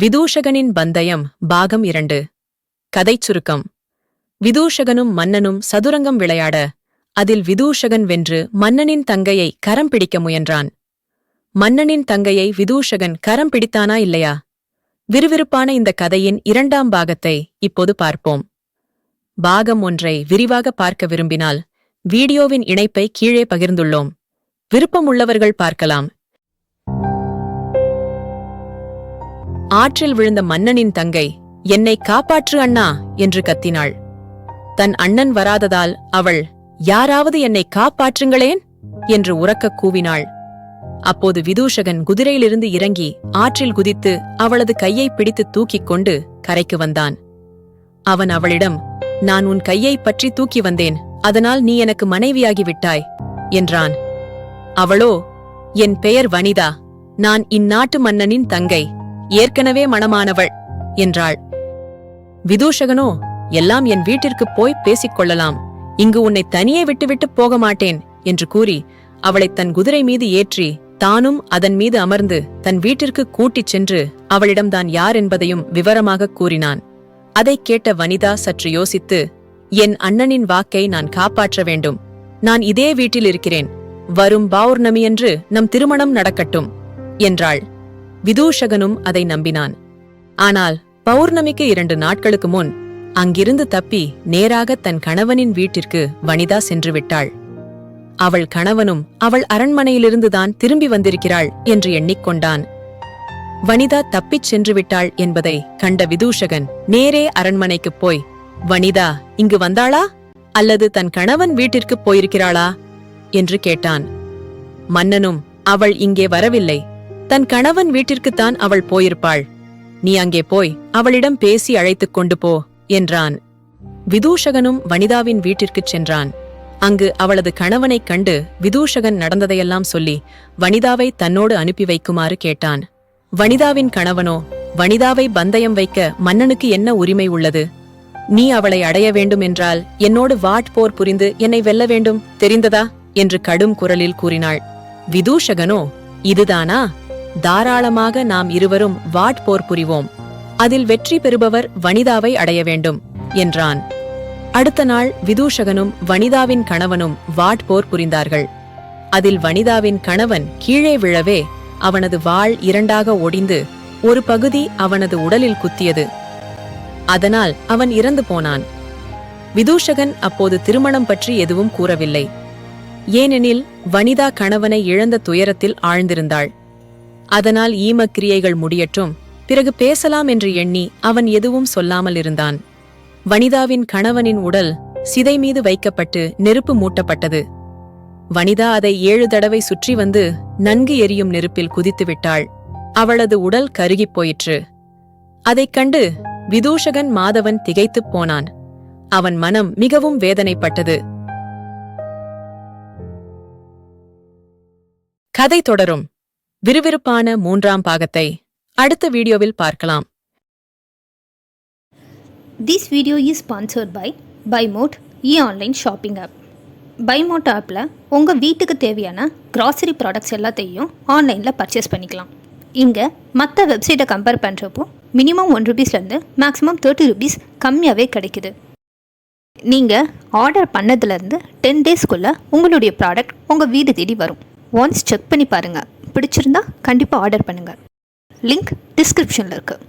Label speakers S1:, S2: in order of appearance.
S1: விதூஷகனின் பந்தயம் பாகம் இரண்டு. கதைச் சுருக்கம். விதூஷகனும் மன்னனும் சதுரங்கம் விளையாட அதில் விதூஷகன் வென்று மன்னனின் தங்கையை கரம் பிடிக்க முயன்றான். மன்னனின் தங்கையை விதூஷகன் கரம் பிடித்தானா இல்லையா? விறுவிறுப்பான இந்த கதையின் இரண்டாம் பாகத்தை இப்போது பார்ப்போம். பாகம் ஒன்றை விரிவாக பார்க்க விரும்பினால் வீடியோவின் இணைப்பை கீழே பகிர்ந்துள்ளோம். விருப்பமுள்ளவர்கள் பார்க்கலாம். ஆற்றில் விழுந்த மன்னனின் தங்கை என்னை காப்பாற்று அண்ணா என்று கத்தினாள். தன் அண்ணன் வராததால் அவள் யாராவது என்னை காப்பாற்றுங்களேன்? என்று உறக்கக் கூவினாள். அப்போது விதூஷகன் குதிரையிலிருந்து இறங்கி ஆற்றில் குதித்து அவளது கையை பிடித்து தூக்கிக் கொண்டு கரைக்கு வந்தான். அவன் அவளிடம் நான் உன் கையை பற்றி தூக்கி வந்தேன் அதனால் நீ எனக்கு மனைவியாகி விட்டாய் என்றான். அவளோ என் பெயர் வனிதா நான் இந்நாட்டு மன்னனின் தங்கை ஏற்கனவே மணமானவள் என்றாள். விதூஷகனோ எல்லாம் என் வீட்டிற்கு போய் பேசிக் கொள்ளலாம். இங்கு உன்னை தனியே விட்டுவிட்டு போக மாட்டேன் என்று கூறி அவளைத் தன் குதிரை மீது ஏற்றி தானும் அதன் மீது அமர்ந்து தன் வீட்டிற்கு கூட்டிச் சென்று அவளிடம் தான் யார் என்பதையும் விவரமாகக் கூறினான். அதைக் கேட்ட வனிதா சற்று யோசித்து என் அண்ணனின் வாக்கை நான் காப்பாற்ற வேண்டும். நான் இதே வீட்டில் இருக்கிறேன். வரும் பௌர்ணமியன்று நம் திருமணம் நடக்கட்டும் என்றாள். விதூஷகனும் அதை நம்பினான். ஆனால் பௌர்ணமிக்கு இரண்டு நாட்களுக்கு முன் அங்கிருந்து தப்பி நேராக தன் கணவனின் வீட்டிற்கு வனிதா சென்று விட்டாள். அவள் கணவனும் அவள் அரண்மனையிலிருந்துதான் திரும்பி வந்திருக்கிறாள் என்று எண்ணிக்கொண்டான். வனிதா தப்பிச் சென்று விட்டாள் என்பதை கண்ட விதூஷகன் நேரே அரண்மனைக்குப் போய் வனிதா இங்கு வந்தாளா? அல்லது தன் கணவன் வீட்டிற்குப் போயிருக்கிறாளா? என்று கேட்டான். மன்னனும் அவள் இங்கே வரவில்லை. தன் கணவன் வீட்டிற்குத்தான் அவள் போயிருப்பாள். நீ அங்கே போய் அவளிடம் பேசி அழைத்துக் கொண்டு போ என்றான். விதூஷகனும் வனிதாவின் வீட்டிற்குச் சென்றான். அங்கு அவளது கணவனைக் கண்டு விதூஷகன் நடந்ததையெல்லாம் சொல்லி வனிதாவை தன்னோடு அனுப்பி வைக்குமாறு கேட்டான். வனிதாவின் கணவனோ வனிதாவை பந்தயம் வைக்க மன்னனுக்கு என்ன உரிமை உள்ளது? நீ அவளை அடைய வேண்டும் என்றால் என்னோடு வாட் போர் புரிந்து என்னை வெல்ல வேண்டும் தெரிந்ததா? என்று கடும் குரலில் கூறினாள். விதூஷகனோ இதுதானா? தாராளமாக நாம் இருவரும் வாட் போர் புரிவோம். அதில் வெற்றி பெறுபவர் வனிதாவை அடைய வேண்டும் என்றான். அடுத்த நாள் விதூஷகனும் வனிதாவின் கணவனும் வாட் போர் புரிந்தார்கள். அதில் வனிதாவின் கணவன் கீழே விழவே அவனது வாள் இரண்டாக ஒடிந்து ஒரு பகுதி அவனது உடலில் குத்தியது. அதனால் அவன் இறந்து போனான். விதூஷகன் அப்போது திருமணம் பற்றி எதுவும் கூறவில்லை. ஏனெனில் வனிதா கணவனை இழந்த துயரத்தில் ஆழ்ந்திருந்தாள். அதனால் ஈமக்கிரியைகள் முடியட்டும். பிறகு பேசலாம் என்று எண்ணி அவன் எதுவும் சொல்லாமல் இருந்தான். வனிதாவின் கணவனின் உடல் சிதை மீது வைக்கப்பட்டு நெருப்பு மூட்டப்பட்டது. வனிதா அதை ஏழு தடவை சுற்றி வந்து நன்கு எரியும் நெருப்பில் குதித்து விட்டாள். அவளது உடல் கருகிப் போயிற்று. அதைக் கண்டு விதூஷகன் மாதவன் திகைத்துப் போனான். அவன் மனம் மிகவும் வேதனைப்பட்டது. கதை தொடரும். விறுவிறுப்பான மூன்றாம் பாகத்தை அடுத்த வீடியோவில் பார்க்கலாம்.
S2: This video is sponsored by Bymod E online shopping app பைமோட் ஆப்பில் உங்கள் வீட்டுக்கு தேவையான கிராசரி ப்ராடக்ட்ஸ் எல்லாத்தையும் ஆன்லைனில் பர்ச்சேஸ் பண்ணிக்கலாம். இங்கே மற்ற வெப்சைட்டை கம்பேர் பண்ணுறப்போ மினிமம் ஒன் ருபீஸ்லேருந்து மேக்ஸிமம் தேர்ட்டி ருபீஸ் கம்மியாகவே கிடைக்குது. நீங்கள் ஆர்டர் பண்ணதுலேருந்து டென் டேஸ்க்குள்ளே உங்களுடைய ப்ராடக்ட் உங்கள் வீடு தேடி வரும். ஒன்ஸ் செக் பண்ணி பாருங்கள் பிடிச்சிருந்தா கண்டிப்பாக ஆர்டர் பண்ணுங்கள் லிங்க் டிஸ்கிரிப்ஷனில் இருக்குது